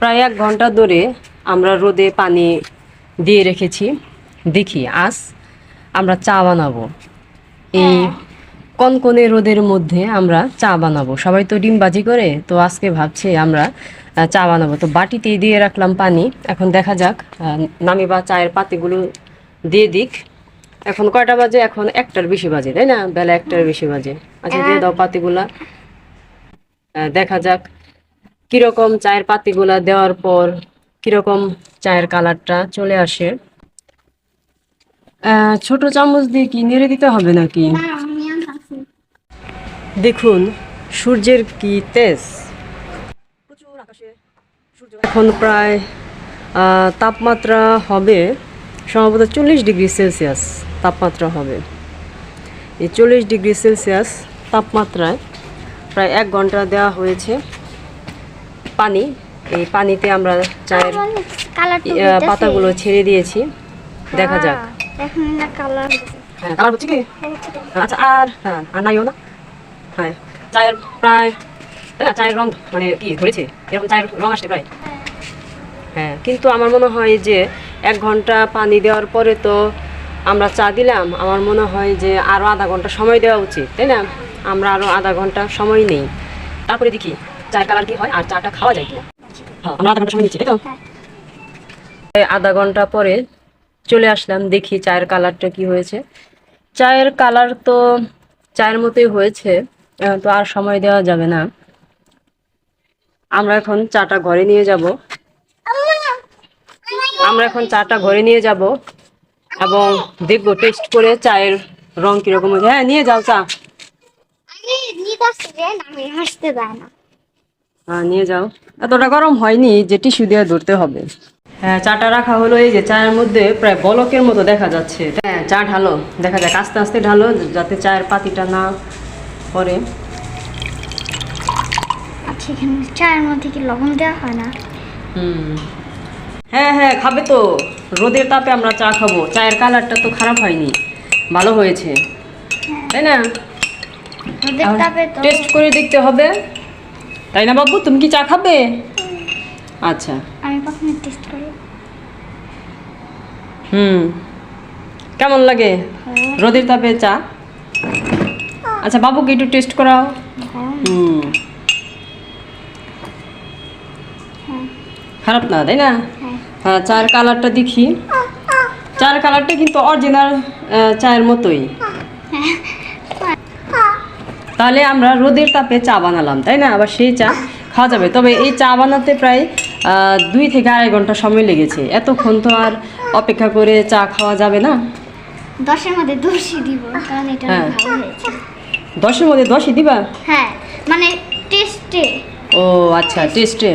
প্রায় এক ঘণ্টা ধরে আমরা রোদে পানি দিয়ে রেখেছি। দেখি আজ আমরা চা বানাবো। এই কনকনে রোদের মধ্যে আমরা চা বানাবো। সবাই তো ডিম বাজি করে তো আজকে ভাবছি আমরা চা বানাবো। তো বাটিতেই দিয়ে রাখলাম পানি। এখন দেখা যাক নামি বা চায়ের পাতিগুলো দিয়ে দিক। এখন কয়টা বাজে? এখন একটার বেশি বাজে তাই না? বেলা একটার বেশি বাজে। আচ্ছা দিয়ে দাও পাতিগুলা। দেখা যাক। কীরকম চায়ের পাতিগুলা দেওয়ার পর কীরকম চায়ের কালারটা চলে আসে? ছোট চামচ দিয়ে কি নেড়ে দিতে হবে নাকি? দেখুন সূর্যের কি তেজ? এখন প্রায় তাপমাত্রা হবে সম্ভবত চল্লিশ ডিগ্রি সেলসিয়াস তাপমাত্রা হবে। এই চল্লিশ ডিগ্রি সেলসিয়াস তাপমাত্রায় প্রায় এক ঘণ্টা দেওয়া হয়েছে। পানি এই পানিতে আমরা চায়ের পাতাগুলো ছেড়ে দিয়েছি। দেখা যাক। কালার হ্যাঁ হচ্ছে কি? আচ্ছা আর হ্যাঁ আর নাইও না? হ্যাঁ চায়ের প্রায় চায়ের রং মানে কি ধরেছে? এরকম চায়ের রং আসছে প্রায়? হ্যাঁ কিন্তু আমার মনে হয় যে এক ঘণ্টা পানি দেওয়ার পরে তো আমরা চা দিলাম। আমার মনে হয় যে আরও আধা ঘণ্টা সময় দেওয়া উচিত তাই না? আমরা আরও আধা ঘণ্টা সময় নেই। তারপরে দেখি। চায়ের কালার কি হয় আর চাটা খাওয়া যায় কিনা? হ্যাঁ আমরা আধা ঘণ্টা সময় নিচ্ছি তাই তো? আধা ঘণ্টা পরে চলে আসলাম দেখি চায়ের কালারটা কি হয়েছে। চায়ের কালার তো চায়ের মতোই হয়েছে তো আর সময় দেওয়া যাবে না। আমরা এখন চাটা ঘরে নিয়ে যাব। আমরা এখন চাটা ঘরে নিয়ে যাব এবং দেখব টেস্ট করে চায়ের রং কীরকম হয়েছে। হ্যাঁ নিয়ে যাও চা। হাসতে দেয় না। হ্যাঁ নিয়ে যাও। এতটা গরম হয়নি যে টিস্যু দিয়ে ধরতে হবে। হ্যাঁ চাটা রাখা হলো এই যে চায়ের মধ্যে প্রায় বলকের মতো দেখা যাচ্ছে। হ্যাঁ চা ঢালো। দেখা যাক আস্তে আস্তে ঢালো যাতে চায়ের পাতিটা না পরে আচ্ছা চায়ের মধ্যে কি লবণ দেওয়া হয় না? হুম। হ্যাঁ হ্যাঁ খাবে তো। রোদের তাপে আমরা চা খাব। চায়ের কালারটা তো খারাপ হয়নি। ভালো হয়েছে। তাই না? ওদের তাপে তো। টেস্ট করে দেখতে হবে। তাই না বাবু? তুমি কি চা খাবে? আচ্ছা। আমি কখনো টেস্ট করি। হুম। কেমন লাগে? রোদের তাপে চা? আচ্ছা বাবুকে একটু টেস্ট করাও। হ্যাঁ হুম। খারাপ না তাই না? হ্যাঁ। হ্যাঁ চায়ের কালারটা দেখি। চায়ের কালারটা কিন্তু অরিজিনাল চায়ের মতোই। তাহলে আমরা রোদের তাপে চা বানালাম তাই না? আবার সেই চা খাওয়া যাবে। তবে এই চা বানাতে প্রায় দুই থেকে আড়াই ঘণ্টা সময় লেগেছে। এতক্ষণ তো আর অপেক্ষা করে চা খাওয়া যাবে না? দশের মধ্যে দশই দিব কারণ এটা হ্যাঁ। ভালো হয়েছে। দশের মধ্যে দশই দিবা? হ্যাঁ মানে টেস্টে ও আচ্ছা টেস্টে